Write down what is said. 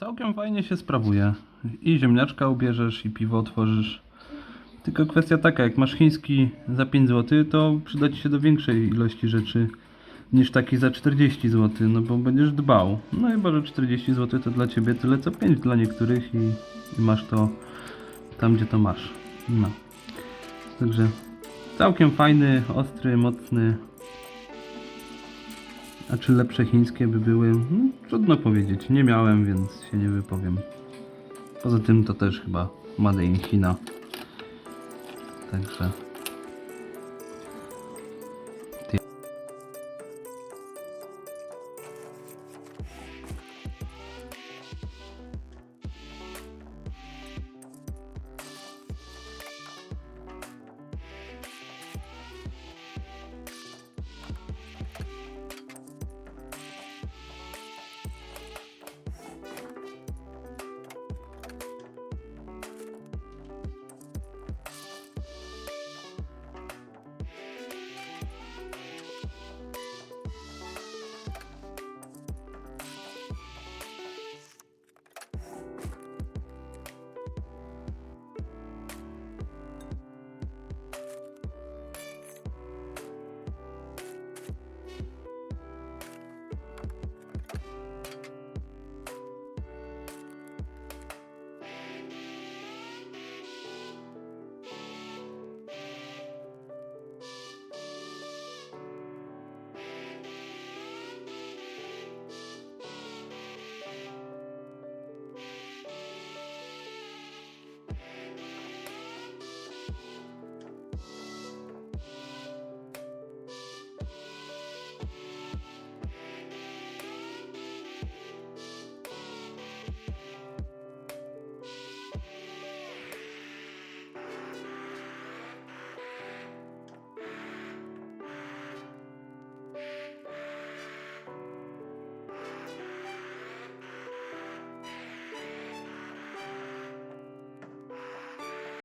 Całkiem fajnie się sprawuje. I ziemniaczka ubierzesz, i piwo otworzysz. Tylko kwestia taka, jak masz chiński za 5 zł, to przyda ci się do większej ilości rzeczy niż taki za 40 zł, no bo będziesz dbał. No chyba, że 40 zł to dla ciebie tyle co 5 dla niektórych i, i masz to tam, gdzie to masz. No. Także całkiem fajny, ostry, mocny. A czy lepsze chińskie by były? No, trudno powiedzieć. Nie miałem, więc się nie wypowiem. Poza tym to też chyba Made in China. Także